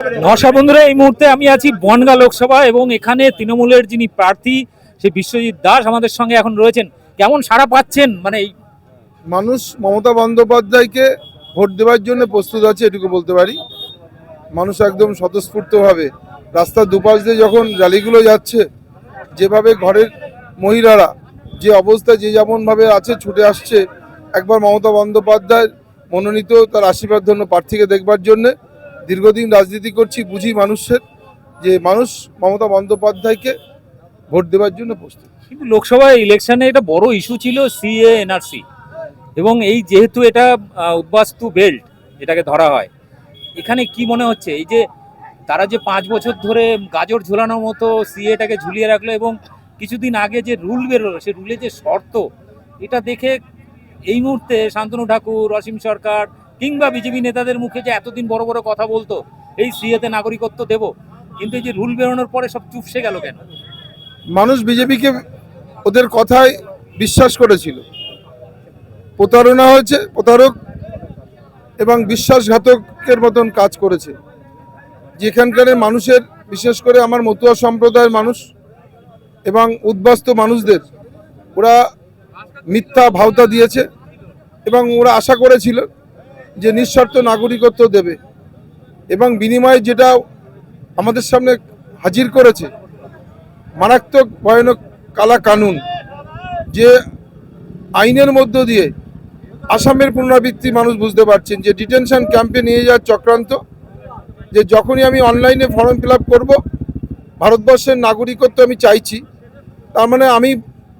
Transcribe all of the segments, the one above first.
নশা বন্ধুরা, এই মুহূর্তে আমি আছি বনগা লোকসভা এবং এখানে তৃণমূলের যিনি প্রার্থী, সেই বিশ্বজিৎ দাস আমাদের সঙ্গে এখন রয়েছেন। কেমন সাড়া পাচ্ছেন? মানে এই মানুষ মমতা বন্দ্যোপাধ্যায়কে ভোট দেওয়ার জন্য প্রস্তুত আছে, এটুকু বলতে পারি। মানুষ একদম স্বতঃস্ফূর্তভাবে রাস্তার দুপাশ দিয়ে যখন র্যালিগুলো যাচ্ছে, যেভাবে ঘরের মহিলারা যে অবস্থা, যে যেমনভাবে আছে, ছুটে আসছে, একবার মমতা বন্দ্যোপাধ্যায় মনোনীত, তার আশীর্বাদ ধন্য প্রার্থীকে দেখবার জন্য দীর্ঘদিন রাজনীতি করছি, বুঝি মানুষের যে মানুষ মমতা বন্দ্যোপাধ্যায়কে ভোট দেওয়ার জন্য প্রস্তুত। কিন্তু লোকসভা ইলেকশনে এটা বড় ইস্যু ছিল সিএ, এনআরসি। এবং এই যেহেতু এটা উদ্বাস্তু বেল্ট, এটাকে ধরা হয়, এখানে কি মনে হচ্ছে? এই যে তারা যে পাঁচ বছর ধরে গাজর ঝোলানোর মতো সিএটাকে ঝুলিয়ে রাখল এবং কিছুদিন আগে যে রুল বেরোলো সেই রুলে যে শর্ত, এটা দেখে এই মুহূর্তে শান্তনু ঠাকুর, অসীম সরকার কিংবা বিজেপি নেতাদের মুখে যে এতদিন বড় বড় কথা বলতো, এই সিএতে নাগরিকত্ব দেব, কিন্তু এই যে রুল বেরোনোর পরে সব চুপসে গেল কেন? মানুষ বিজেপিকে ওদের কথায় বিশ্বাস করেছিল। প্রতারণা হয়েছে, প্রতারক এবং বিশ্বাসঘাতকের মতন কাজ করেছে। যেখানকার মানুষের, বিশেষ করে আমার মতুয়া সম্প্রদায়ের মানুষ এবং উদ্বাস্ত মানুষদের, ওরা মিথ্যা ভাওতা দিয়েছে এবং ওরা আশা করেছিল যে নিঃশর্ত নাগরিকত্ব দেবে এবং বিনিময়ে যেটা আমাদের সামনে হাজির করেছে, মারাত্মক ভয়ানক কালা কানুন যে আইনের মধ্য দিয়ে আসামের পুনরাবৃত্তি মানুষ বুঝতে পারছেন যে ডিটেনশন ক্যাম্পে নিয়ে যাওয়ার চক্রান্ত, যে যখনই আমি অনলাইনে ফর্ম ফিল আপ করব, ভারতবর্ষের নাগরিকত্ব আমি চাইছি, তার মানে আমি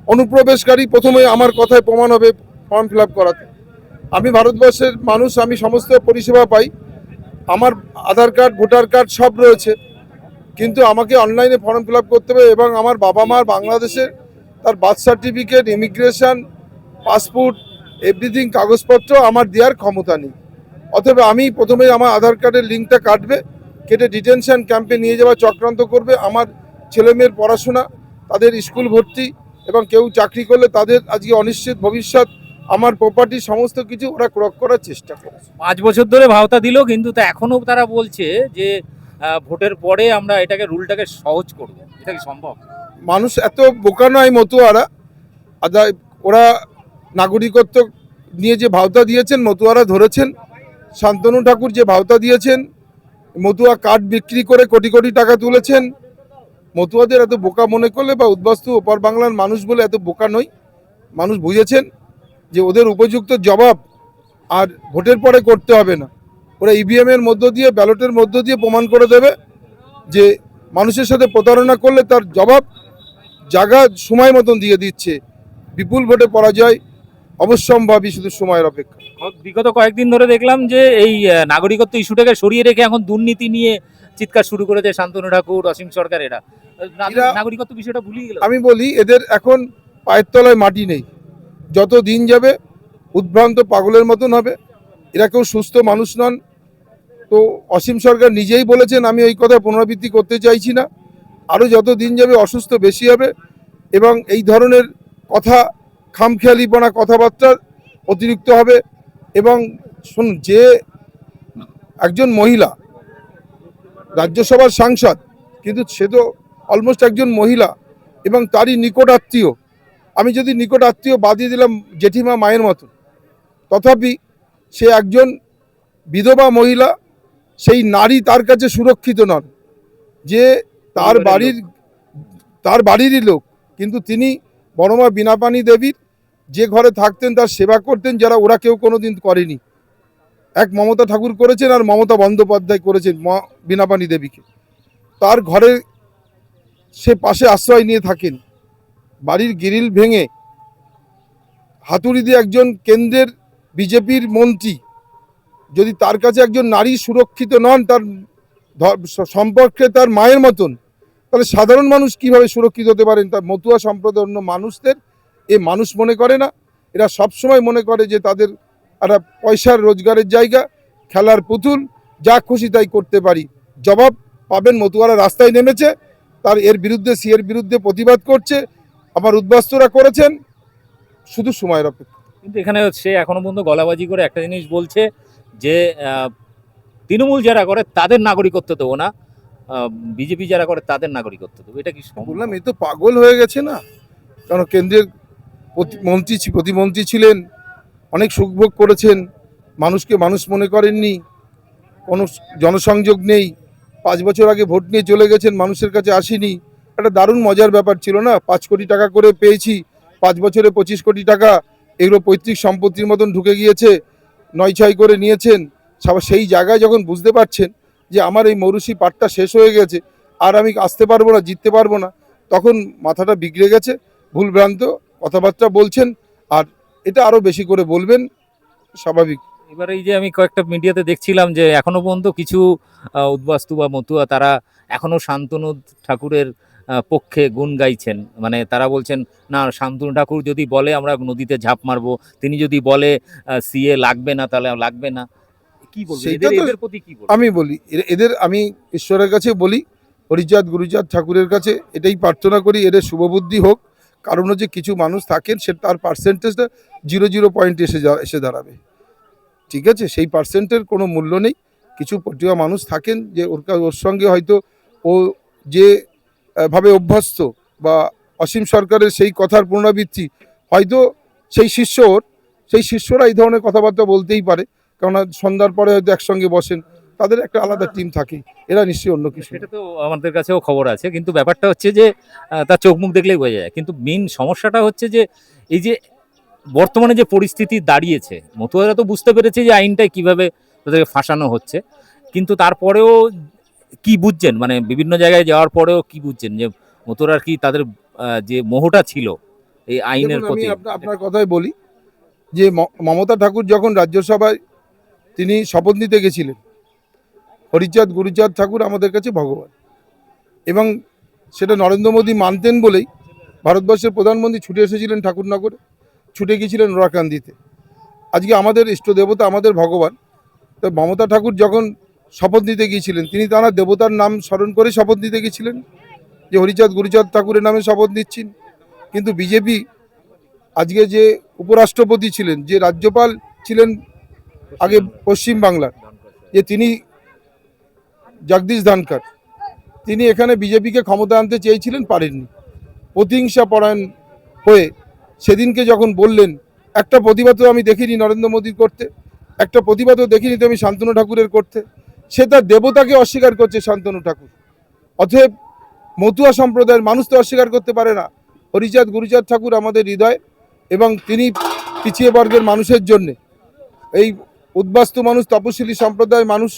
অনুপ্রবেশকারী প্রথমে আমার কথায় প্রমাণ হবে ফর্ম ফিল আপ করাতে। আমি ভারতবর্ষের মানুষ, আমি সমস্ত পরিষেবা পাই। আমার আধার কার্ড, ভোটার কার্ড সব রয়েছে। কিন্তু আমাকে অনলাইনে ফর্ম ফিল করতে হবে এবং আমার বাবা মার বাংলাদেশে তার birth certificate, immigration, passport, everything, কাগজপত্র আমার দেওয়ার ক্ষমতা নেই। অতএব আমি প্রথমে আমার আধার কার্ডের লিঙ্কটা কাটবে, কেটে ডিটেনশন ক্যাম্পে নিয়ে যাওয়া চক্রান্ত করবে। আমার ছেলেমেয়ের পড়াশোনা, তাদের স্কুল ভর্তি এবং কেউ চাকরি করলে তাদের আজকে অনিশ্চিত ভবিষ্যৎ আমার প্রপার্টি সমস্ত কিছু ওরা ক্রক করার চেষ্টা করছে। পাঁচ বছর ধরে ভাওতা দিল কিন্তু তা এখনও তারা বলছে যে ভোটের পরে আমরা এটাকে রুলটাকে সহজ করব। এটা কি সম্ভব? মানুষ এত বোকা নয় মতুয়ারা। আদা ওরা নাগরিকত্ব নিয়ে যে ভাওতা দিয়েছেন মতুয়ারা ধরেছেন। শান্তনু ঠাকুর যে ভাওতা দিয়েছেন মতুয়া কাঠ বিক্রি করে কোটি কোটি টাকা তুলেছেন। মতুয়াদের এত বোকা মনে করলে বা উদ্বাস্তু ওপার বাংলার মানুষ বলে এত বোকা নয় মানুষ বুঝেছেন। যে ওদের উপযুক্ত জবাব আর ভোটের পরে করতে হবে না। ওরা ইভিএম এর মধ্য দিয়ে ব্যালটের মধ্য দিয়ে প্রমাণ করে দেবে যে মানুষের সাথে প্রতারণা করলে তার জবাব জায়গা সময় মতন দিয়ে দিচ্ছে। বিপুল ভোটে পরাজয় অবশ্যম্ভাবী শুধু সময়ের অপেক্ষা। বিগত কয়েকদিন ধরে দেখলাম যে এই নাগরিকত্ব ইস্যুটাকে সরিয়ে রেখে এখন দুর্নীতি নিয়ে চিৎকার শুরু করেছে শান্তনু ঠাকুর অসীম সরকার এরা এরা- নাগরিকত্ব বিষয়টা ভুলিয়ে গেল। আমি বলি এদের এখন পায়ের তলায় মাটি নেই। যত দিন যাবে, উদ্ভ্রান্ত পাগলের মতন হবে। এরা কেউ সুস্থ মানুষ নন। তো অসীম সরকার নিজেই বলেছেন, আমি এই কথা পুনরাবৃত্তি করতে চাইছি না। আরও যত দিন যাবে, অসুস্থ বেশি হবে। এবং এই ধরনের কথা, খামখেয়ালিপনা কথাবার্তার অতিরিক্ত হবে। এবং শুনুন যে একজন মহিলা, রাজ্যসভার সাংসদ, কিন্তু সে তো অলমোস্ট একজন মহিলা এবং তারই নিকট আত্মীয়। আমি যদি নিকট আত্মীয় বাদিয়ে দিলাম জেঠিমা মায়ের মতো তথাপি সে একজন বিধবা মহিলা সেই নারী তার কাছে সুরক্ষিত নন যে তার বাড়ির তার বাড়িরই লোক। কিন্তু তিনি বড়মা বিনাপানি দেবীর যে ঘরে থাকতেন তার সেবা করতেন যারা ওরা কেউ কোনোদিন করেনি। এক মমতা ঠাকুর করেছেন আর মমতা বন্দ্যোপাধ্যায় করেছেন মা বিনাপানি দেবীকে। তার ঘরে সে পাশে আশ্রয় নিয়ে থাকেন। বাড়ির গ্রিল ভেঙে হাতুড়ি দিয়ে একজন কেন্দ্রের বিজেপির মন্ত্রী, যদি তার কাছে একজন নারী সুরক্ষিত নন, তার সম্পর্কে তার মায়ের মতন, তাহলে সাধারণ মানুষ কীভাবে সুরক্ষিত হতে পারেন? তার মতুয়া সম্প্রদায় অন্য মানুষদের এ মানুষ মনে করে না। এরা সবসময় মনে করে যে তাদের একটা পয়সার রোজগারের জায়গা, খেলার পুতুল, যা খুশি তাই করতে পারি। জবাব পাবেন মতুয়ারা রাস্তায় নেমেছে, তার এর বিরুদ্ধে সি এর বিরুদ্ধে প্রতিবাদ করছে। আমার উদ্বাস্তুরা করেছেন শুধু সময়ের অপেক্ষা। কিন্তু এখানে সে এখনও পর্যন্ত গলাবাজি করে একটা জিনিস বলছে যে তৃণমূল যারা করে তাদের নাগরিকত্ব দেবো না বিজেপি যারা করে তাদের নাগরিকত্ব দেবো। এটা কি বললাম এই তো পাগল হয়ে গেছে না? কারণ কেন্দ্রের মন্ত্রী প্রতিমন্ত্রী ছিলেন অনেক সুখভোগ করেছেন মানুষকে মানুষ মনে করেননি কোনো জনসংযোগ নেই পাঁচ বছর আগে ভোট নিয়ে চলে গেছেন মানুষের কাছে আসেনি। একটা দারুণ মজার ব্যাপার ছিল না? পাঁচ কোটি টাকা করে পেয়েছি, পাঁচ বছরে পঁচিশ কোটি টাকা। এগুলো পৈতৃক সম্পত্তির মতন ঢুকে গিয়েছে নয় ছয় করে নিয়েছেন। সেই জায়গায় যখন বুঝতে পারছেন যে আমার এই মৌরুষি পাটটা শেষ হয়ে গেছে, আর আমি আসতে পারব না, জিততে পারব না, তখন মাথাটা বিগড়ে গেছে, ভুলভ্রান্ত কথাবার্তা বলছেন, আর এটা আরও বেশি করে বলবেন, স্বাভাবিক। এবার এই যে আমি কয়েকটা মিডিয়াতে দেখছিলাম যে এখনও পর্যন্ত কিছু উদ্বাস্তু বা মতুয়া তারা এখনও শান্তনু ঠাকুরের পক্ষে গুণ গাইছেন। মানে তারা বলছেন না শান্তনু ঠাকুর যদি বলে আমরা নদীতে ঝাঁপ মারবো তিনি যদি বলে সিএ লাগবে না তাহলে লাগবে না। কি আমি বলি এদের আমি ঈশ্বরের কাছে বলি হরিচাঁদ গুরুচাঁদ ঠাকুরের কাছে এটাই প্রার্থনা করি এদের শুভবুদ্ধি হোক। কারণ যে কিছু মানুষ থাকেন সে তার পার্সেন্টেজটা জিরো জিরো পয়েন্ট এসে যা এসে দাঁড়াবে। ঠিক আছে? সেই পার্সেন্টের কোনো মূল্য নেই। কিছু পটিয়া মানুষ থাকেন যে ওর ওর সঙ্গে হয়তো ও যে ভাবে অভ্যস্ত বা অসীম সরকারের সেই কথার পুনরাবৃত্তি, হয়তো সেই শিষ্য ওর সেই শিষ্যরা এই ধরনের কথাবার্তা বলতেই পারে। কেননা সন্ধ্যার পরে হয়তো একসঙ্গে বসেন, তাদের একটা আলাদা টিম থাকে। এরা নিশ্চয়ই অন্য কিছু। সেটা তো আমাদের কাছেও খবর আছে, কিন্তু ব্যাপারটা হচ্ছে যে তার চোখ মুখ দেখলেই বোঝা যায়। কিন্তু মেন সমস্যাটা হচ্ছে যে, এই যে বর্তমানে যে পরিস্থিতি দাঁড়িয়েছে, মতুয়ারা তো বুঝতে পেরেছে যে আইনটাই কীভাবে তাদেরকে ফাঁসানো হচ্ছে। কিন্তু তারপরেও কি বুঝছেন? মানে বিভিন্ন জায়গায় যাওয়ার পরেও কি বুঝছেন? যে মতুয়ারা কি তাদের যে মোহটা ছিল এই আইনের প্রতি? আপনার কথাই বলি যে মমতা ঠাকুর যখন রাজ্যসভায় তিনি শপথ নিতে গেছিলেন হরিচাঁদ গুরুচাঁদ ঠাকুর আমাদের কাছে ভগবান এবং সেটা নরেন্দ্র মোদী মানতেন বলেই ভারতবর্ষের প্রধানমন্ত্রী ছুটে এসেছিলেন ঠাকুরনগরে ছুটে গিয়েছিলেন নোরাকান্দিতে আজকে আমাদের ইষ্ট দেবতা আমাদের ভগবান। তো মমতা ঠাকুর যখন শপথ নিতে গিয়েছিলেন। তিনি তারা দেবতার নাম স্মরণ করে শপথ নিতে গিয়েছিলেন, যে হরিচাঁদ, গুরুচাঁদ ঠাকুরের নামে শপথ নিচ্ছেন। কিন্তু বিজেপি আজকে যে উপরাষ্ট্রপতি ছিলেন, যে রাজ্যপাল ছিলেন আগে পশ্চিম বাংলার, যে তিনি জগদীশ ধনকর তিনি এখানে বিজেপিকে ক্ষমতা আনতে চেয়েছিলেন, পারেননি। প্রতিহিংসা পরায়ণ হয়ে সেদিনকে যখন বললেন, একটা প্রতিবাদও আমি দেখিনি নরেন্দ্র মোদীর করতে, একটা প্রতিবাদও দেখিনি তো আমি শান্তনু ঠাকুরের করতে। সে তার দেবতাকে অস্বীকার করছে শান্তনু ঠাকুর। অতএব মতুয়া সম্প্রদায়ের মানুষ তো অস্বীকার করতে পারে না। হরিচাঁদ, গুরুচাঁদ ঠাকুর আমাদের হৃদয় এবং তিনি পিছিয়ে বর্গের মানুষের জন্যে। এই উদ্বাস্তু মানুষ তপশিলি সম্প্রদায়ের মানুষ,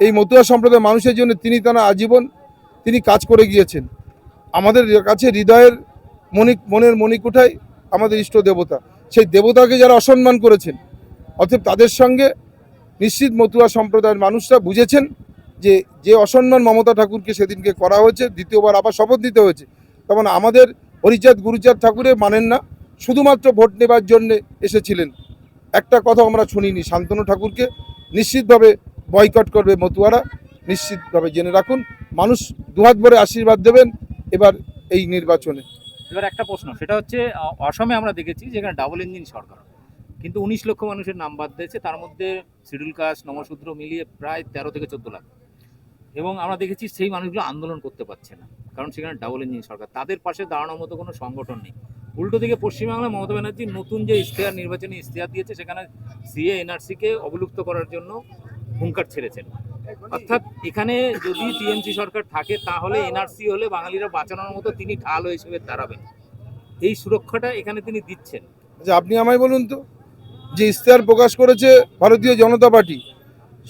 এই মতুয়া সম্প্রদায়ের মানুষের জন্য তিনি তারা আজীবন তিনি কাজ করে গিয়েছেন। আমাদের কাছে হৃদয়ের মণি, মনের মণিকুঠায় আমাদের ইষ্ট দেবতা। সেই দেবতাকে যারা অসম্মান করেছেন, অতএব তাদের সঙ্গে নিশ্চিত মতুয়া সম্প্রদায়ের মানুষরা বুঝেছেন যে যে অসম্মান মমতা ঠাকুরকে সেদিনকে করা হয়েছে, দ্বিতীয়বার আবার শপথ দিতে হয়েছে। তখন আমাদের হরিচাঁদ, গুরুচাঁদ ঠাকুরে মানেন না, শুধুমাত্র ভোট নেবার জন্যে এসেছিলেন। একটা কথা আমরা শুনিনি শান্তনু ঠাকুরকে। নিশ্চিতভাবে বয়কট করবে মতুয়ারা, নিশ্চিতভাবে জেনে রাখুন, মানুষ দুহাত ভরে আশীর্বাদ দেবেন এবার এই নির্বাচনে। এবার একটা প্রশ্ন, সেটা হচ্ছে অসমে আমরা দেখেছি যেখানে ডাবল ইঞ্জিন সরকার। কিন্তু উনিশ লক্ষ মানুষের নাম বাদ দিয়েছে। তার মধ্যে শিডিউল কাস্ট নমশূদ্র মিলিয়ে প্রায় তেরো থেকে চোদ্দ লাখ। এবং আমরা দেখেছি সেই মানুষগুলো আন্দোলন করতে পারছে না। কারণ সেখানে ডাবল ইঞ্জিন সরকার। তাদের পাশে দাঁড়ানোর মতো কোনো সংগঠন নেই। উল্টো দিকে পশ্চিমবাংলায় মমতা ব্যানার্জি নতুন যে ইশতেহার নির্বাচনী ইশতেহার দিয়েছে, সেখানে সিএ, এনআরসিকে অবলুপ্ত করার জন্য হুঙ্কার ছেড়েছেন। অর্থাৎ এখানে যদি টিএমসি সরকার থাকে, তাহলে এনআরসি হলে বাঙালিরা বাঁচানোর মতো তিনি ঢাল হিসেবে দাঁড়াবেন। এই সুরক্ষাটা এখানে তিনি দিচ্ছেন। আচ্ছা আপনি আমায় বলুন তো। যে ইশতেহার প্রকাশ করেছে ভারতীয় জনতা পার্টি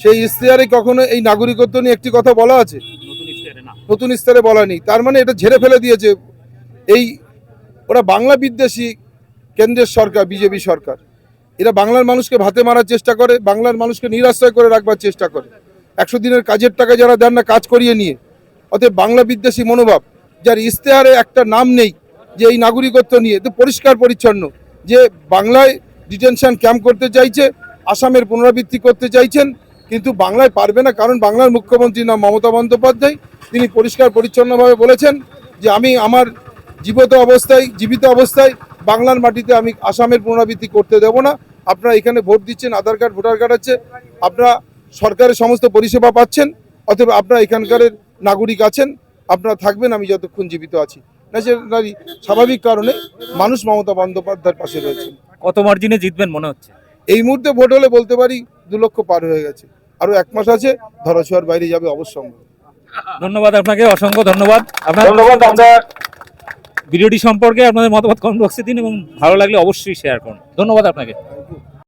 সেই ইশতেহারে কখনো এই নাগরিকত্ব নিয়ে একটি কথা বলা আছে? নতুন ইশতেহারে না। নতুন ইস্তারে বলা নেই। তার মানে এটা ঝেড়ে ফেলে দিয়েছে এই ওরা বাংলা বিদ্বেষী কেন্দ্রের সরকার বিজেপি সরকার। এরা বাংলার মানুষকে ভাতে মারার চেষ্টা করে বাংলার মানুষকে নিরাশ্রয় করে রাখবার চেষ্টা করে। একশো দিনের কাজের টাকা যারা দেন না কাজ করিয়ে নিয়ে। অতএব বাংলা বিদ্বেষী মনোভাব যার ইশতেহারে একটা নাম নেই যে এই নাগরিকত্ব নিয়ে তো পরিষ্কার পরিচ্ছন্ন যে বাংলায় ডিটেনশন ক্যাম্প করতে চাইছে, আসামের পুনরাবৃত্তি করতে চাইছেন, কিন্তু বাংলায় পারবে না, কারণ বাংলার মুখ্যমন্ত্রী নাম মমতা বন্দ্যোপাধ্যায়, তিনি পরিষ্কার পরিচ্ছন্নভাবে বলেছেন যে আমি আমার জীবিত অবস্থায় জীবিত অবস্থায় বাংলার মাটিতে আমি আসামের পুনরাবৃত্তি করতে দেব না। আপনারা এখানে ভোট দিচ্ছেন, আধার কার্ড, ভোটার কার্ড আছে, আপনারা সরকারের সমস্ত পরিষেবা পাচ্ছেন, অথবা আপনারা এখানকার নাগরিক আছেন, আপনারা থাকবেন, আমি যতক্ষণ জীবিত আছি। ন্যাচারালি স্বাভাবিক কারণে মানুষ মমতা বন্দ্যোপাধ্যায়ের পাশে রয়েছেন। কত মার্জিনে জিতবেন মনে হচ্ছে? এই মুহূর্তে ভোট হলে বলতে পারি দু লক্ষ পার হয়ে গেছে। আরও এক মাস আছে ধরাছোয়ার বাইরে যাবে অবশ্যই। ধন্যবাদ আপনাকে অসংখ্য ধন্যবাদ। আপনার ধন্যবাদ আমরা ভিডিওটি সম্পর্কে আপনাদের মতামত কমেন্ট বক্সে দিন এবং ভালো লাগলে অবশ্যই শেয়ার করুন। ধন্যবাদ আপনাকে।